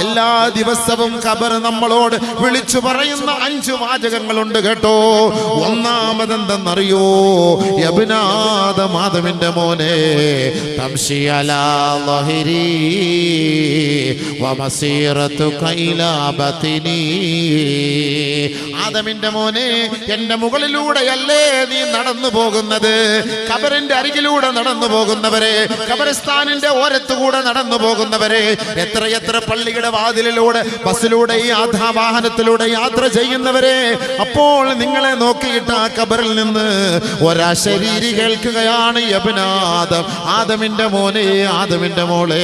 എല്ലാ ദിവസവും ഖബർ നമ്മളോട് വിളിച്ചു പറയുന്ന അഞ്ചു വാചകങ്ങളുണ്ട് കേട്ടോ. ഒന്നാമതെന്തെന്നറിയോ? യബിനാഥ മാധവിന്റെ മോനെ ആദമിന്റെ മോനെ എന്റെ മുകളിലൂടെയല്ലേ നീ നടന്നു പോകുന്നത്? ഖബറിന്റെ അരികിലൂടെ നടന്നു പോകുന്നവരെ ഖബറിസ്ഥാനിന്റെ ഓരത്തുകൂടെ നടന്നു പോകുന്നവരെ എത്ര എത്ര പള്ളിയുടെ വാതിലിലൂടെ ബസ്സിലൂടെ യാഥാ വാഹനത്തിലൂടെ യാത്ര ചെയ്യുന്നവരെ അപ്പോൾ നിങ്ങളെ നോക്കിയിട്ട് ആ കബറിൽ നിന്ന് ഒരശരീരി കേൾക്കുകയാണ് യബനാദം. ആദമിന്റെ മോനെ ആദമിന്റെ മോളെ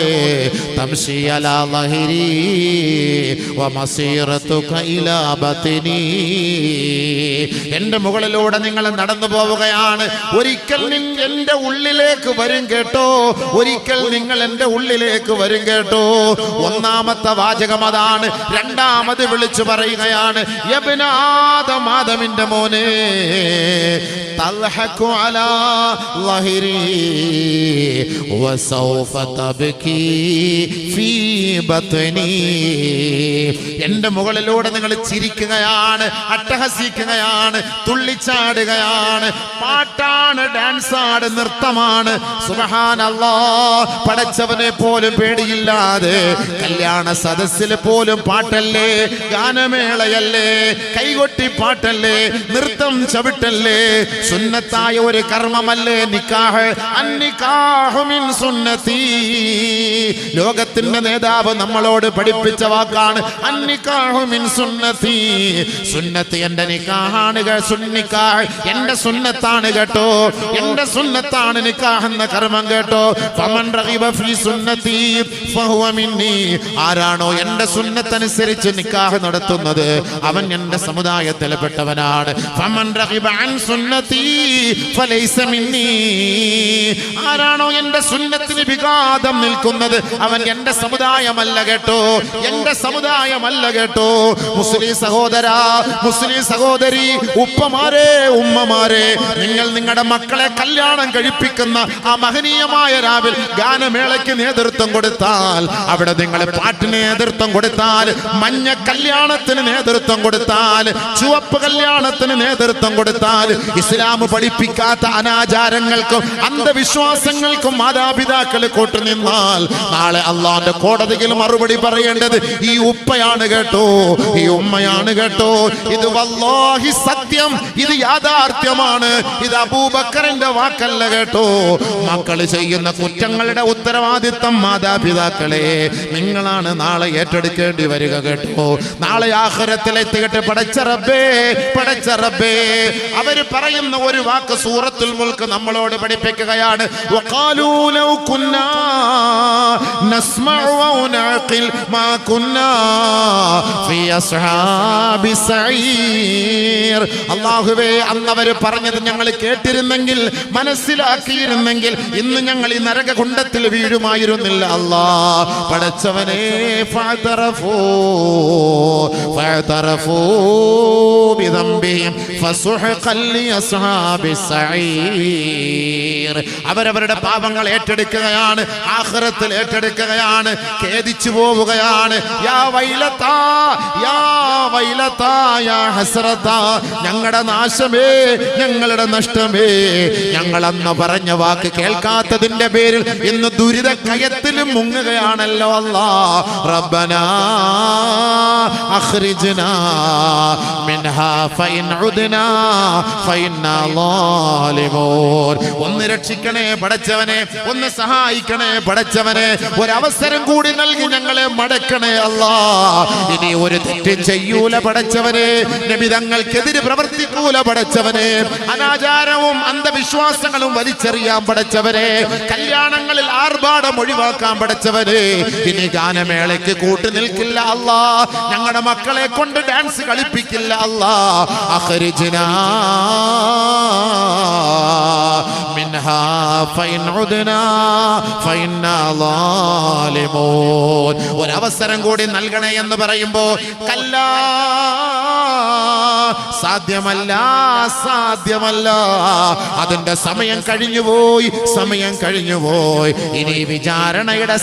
എന്റെ മുകളിലൂടെ നിങ്ങൾ നടന്നു പോവുകയാണ്. ഒരിക്കൽ എന്റെ ഉള്ളിലേക്ക് വരും കേട്ടോ. ഒരിക്കൽ നിങ്ങൾ എന്റെ ഉള്ളിലേക്ക് വരും കേട്ടോ. ഒന്നാമത്തെ വാചകം അതാണ്. രണ്ടാമത് വിളിച്ചു പറയുകയാണ് യബ്നാദം ആദമിന്റെ മോനെ തൽഹഖു അലാ വസൗഫ ഫീ ബത്നി. എന്റെ മുകളിലൂടെ നിങ്ങൾ ചിരിക്കുകയാണ് അട്ടഹസിക്കുകയാണ് തുള്ളിച്ചാടുകയാണ്. പാട്ടാണ് ഡാൻസാണ് നൃത്തമാണ്. സുബഹാനല്ലാ പടച്ചവനെ പോലും പേടിയില്ലാതെ കല്യാണ സദസ്സിൽ പോലും പാട്ടല്ലേ ഗാനമേളയല്ലേ കൈകൊട്ടി പാട്ടല്ലേ നൃത്തം ചവിട്ടല്ലേ സുന്നത്തായ ഒരു കർമ്മമല്ലേ നിക്കാഹ് അന്നിക്കാഹുമിൻ സുന്നത്തി. ലോകത്തിന്റെ നേതാവ് നമ്മളോട് പഠിപ്പിച്ച വാക്കാണ് അന്നിക്കാഹുമിൻ സുന്നത്തി. സുന്നത്ത് എന്റെ നിക്കാഹാണ് സുന്നിക്കാഹ്. എന്റെ സുന്നത്താണ് കേട്ടോ എന്റെ സുന്നത്താണ് നിക്കാഹ് എന്ന കർമ്മം കേട്ടോ. ഫമൻ റഗിബ ഫീ സുന്നത്തി ഫഹുവ മിന്നി ആരാണോ എന്റെ സുന്നത്തനുസരിച്ച് നിക്കാഹ് നടത്തുന്നത്? അവൻ എന്റെ സമുദായത്തിൽപ്പെട്ടവനാണ്. ആരാണോ എന്റെ സുന്നത്തിന് വിഘാതം നിൽക്കുന്നത്? അവൻ എന്റെ സമുദായമല്ല കേട്ടോ. എന്റെ സമുദായമല്ല കേട്ടോ. മുസ്ലിം സഹോദര മുസ്ലിം സഹോദരി ഉപ്പമാരെ ഉമ്മമാരെ നിങ്ങൾ നിങ്ങളുടെ മക്കളെ കല്യാണം കഴിപ്പിക്കുന്ന ആ മഹനീയമായ രാവിൽ ഗാനമേളയ്ക്ക് നേതൃത്വം കൊടുത്താൽ അവിടെ നിങ്ങൾ പാട്ടിന് നേതൃത്വം കൊടുത്താൽ മഞ്ഞ കല്യാണത്തിന് നേതൃത്വം കൊടുത്താൽ ചുവപ്പ് കല്യാണത്തിന് നേതൃത്വം കൊടുത്താൽ ഇസ്ലാം പഠിപ്പിക്കാത്ത അനാചാരങ്ങൾക്കും അന്ധവിശ്വാസങ്ങൾക്കും മാതാപിതാക്കൾ കൂട്ടു നിന്നാൽ നാളെ അള്ളാന്റെ കോടതിയിൽ മറുപടി പറയേണ്ടത് ഈ ഉപ്പയാണ് കേട്ടോ ഈ ഉമ്മയാണ് കേട്ടോ. ഇത് വല്ലാഹി സത്യം. ഇത് യാഥാർത്ഥ്യമാണ്. ഇത് അബൂബക്കറിന്റെ വാക്കല്ല കേട്ടോ. മക്കൾ ചെയ്യുന്ന കുറ്റങ്ങളുടെ ഉത്തരവാദിത്തം മാതാപിതാക്കളെ നിങ്ങളാണ് നാളെ ഏറ്റെടുക്കേണ്ടി വരിക കേട്ടോ. നാളെ ആഹ്റത്തിലെത്തിയിട്ട് പടച്ച റബ്ബേ പടച്ച റബ്ബേ. അവർ പറയുന്ന ഒരു വാക്ക് സൂറത്തുൽ മുൽക്ക് നമ്മളോട് പഠിപ്പിക്കുകയാണ്. അല്ലാഹുവേ അന്നവര് പറഞ്ഞത് ഞങ്ങൾ കേട്ടിരുന്നെങ്കിൽ മനസ്സിലാക്കിയിരുന്നെങ്കിൽ ഇന്ന് ഞങ്ങൾ ഈ നരകകുണ്ടത്തിൽ വീഴുമായിരുന്നില്ല. അല്ലാ പടച്ചവനെ അവരവരുടെ പാപങ്ങൾ ഏറ്റെടുക്കുകയാണ് ആഖിറത്തിൽ ഏറ്റെടുക്കുകയാണ് ഖേദിച്ചു പോവുകയാണ്. യാ യാ യാ ഞങ്ങളുടെ നാശമേ ഞങ്ങളുടെ നഷ്ടമേ. ഞങ്ങൾ അന്ന് പറഞ്ഞ വാക്ക് കേൾക്കാത്തതിന്റെ പേരിൽ ഇന്ന് ദുരിത കയത്തിലും മുങ്ങുകയാണല്ലോ അല്ലാ റബ്ബനാ അഖ്രിജ്നാ ഒന്ന് രക്ഷിക്കണേ പടച്ചവനെ ഒന്ന് സഹായിക്കണേ പടച്ചവനെ. ഒരവസരം കൂടി നൽകി ഞങ്ങളെ മടക്കണേ അല്ലാ. ഇനി ഒരു തെറ്റും ചെയ്യൂല പടച്ചവനെ. നബിതങ്ങൾക്കെതിരെ പ്രവർത്തിക്കൂല പടച്ചവനെ. അനാചാരവും അന്ധവിശ്വാസങ്ങളും വലിച്ചെറിയാൻ പടച്ചവനെ. കല്യാണങ്ങളിൽ ആർഭാടം ഒഴിവാക്കാൻ പടച്ചവനെ. ഇനി ഗാനമേളയ്ക്ക് കൂട്ടു നിൽക്കില്ല അല്ലാ. ഞങ്ങളുടെ മക്കളെ കൊണ്ട് ഡാൻസ് കളിപ്പിക്കില്ല അല്ലാ. അഖരിജ്നാ മിൻഹാ ഫൈൻ عدنا ഫൈന്നാ ظالمون. ഒരവസരം കൂടി നൽകണേ എന്ന് പറയുമ്പോ കല്ലാ സാധ്യമല്ല സാധ്യമല്ല. അതിന്റെ സമയം കഴിഞ്ഞുപോയി സമയം കഴിഞ്ഞുപോയി. ഇനി വിചാരണയുടെ